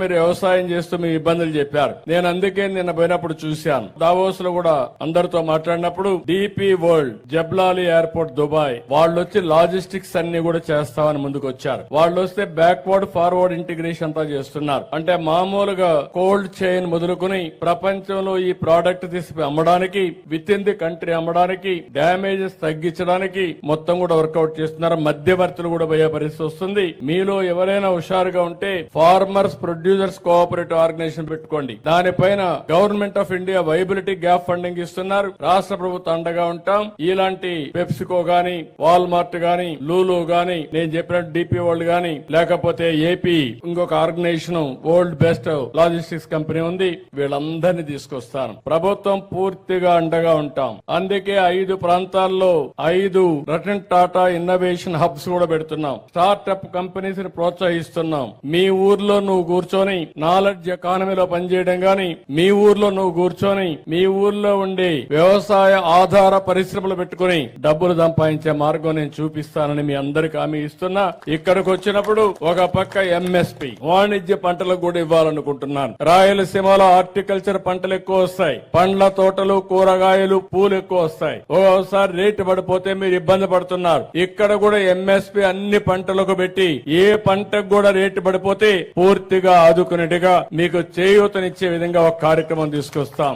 మీరు వ్యవసాయం చేస్తూ మీ ఇబ్బందులు చెప్పారు. నేను అందుకే నిన్న పోయినప్పుడు చూశాను. దావోస్లో కూడా అందరితో మాట్లాడినప్పుడు DP world Jebel Ali airport Dubai వాళ్ళు వచ్చి లాజిస్టిక్స్ అన్ని కూడా చేస్తామని ముందుకు వచ్చారు వాళ్ళు వస్తే బ్యాక్వర్డ్ ఫార్వర్డ్ ఇంటిగ్రేషన్ అంతా చేస్తున్నారు. అంటే మామూలుగా కోల్డ్ చైన్ మొదలుకొని ప్రపంచంలో ఈ ప్రోడక్ట్ తీసి అమ్మడానికి విత్ ఇన్ ది కంట్రీ అమ్మడానికి డ్యామేజెస్ తగ్గించడానికి మొత్తం కూడా వర్కౌట్ చేస్తున్నారు. మధ్యవర్తులు కూడా పోయే పరిస్థితి వస్తుంది. మీలో ఎవరైనా హుషారుగా ఉంటే ఫార్మర్స్ ప్రొడ్యూసర్స్ కోఆపరేటివ్ ఆర్గనైజేషన్ పెట్టుకోండి. దానిపైన government of India viability gap funding ఇస్తున్నారు. రాష్ట్ర ప్రభుత్వం అండగా ఉంటాం. ఇలాంటి పెప్సికో గాని వాల్మార్ట్ గాని లూలు గాని నేను చెప్పినట్టు డిపి వరల్డ్ గాని లేకపోతే ఏపీ ఇంకొక organisation world best logistics company ఉంది. వీళ్ళందరినీ తీసుకొస్తాను. ప్రభుత్వం పూర్తిగా అండగా ఉంటాం. అందుకే ఐదు ప్రాంతాల్లో ఐదు రతన్ టాటా ఇన్నోవేషన్ హబ్స్ కూడా పెడుతున్నాం. స్టార్ట్అప్ కంపెనీస్ని ప్రోత్సహిస్తున్నాం. మీ ఊర్లో నువ్వు కూర్చొని నాలెడ్జ్ ఎకానమీలో పనిచేయడం గాని మీ ఊర్లో నువ్వు కూర్చొని మీ ఊర్లో ఉండి వ్యవసాయ ఆధార పరిశ్రమలు పెట్టుకుని డబ్బులు సంపాదించే మార్గం నేను చూపిస్తానని మీ అందరికి హామీ ఇస్తున్నా. ఇక్కడికి వచ్చినప్పుడు ఒక పక్క ఎంఎస్పి వాణిజ్య పంటలకు కూడా ఇవ్వాలనుకుంటున్నాను. రాయలసీమలో హార్టికల్చర్ పంటలు ఎక్కువ వస్తాయి. పండ్ల తోటలు కూరగాయలు పూలు ఎక్కువ వస్తాయి. ఒకసారి రేటు పడిపోతే మీరు ఇబ్బంది పడుతున్నారు. ఇక్కడ కూడా ఎంఎస్పి అన్ని పంటలకు పెట్టి ఏ పంటకు కూడా రేటు పడిపోతే పూర్తిగా ఆదుకునేట్టుగా మీకు చేయూతనిచ్చే విధంగా ఒక కార్యక్రమం తీసుకొస్తాం.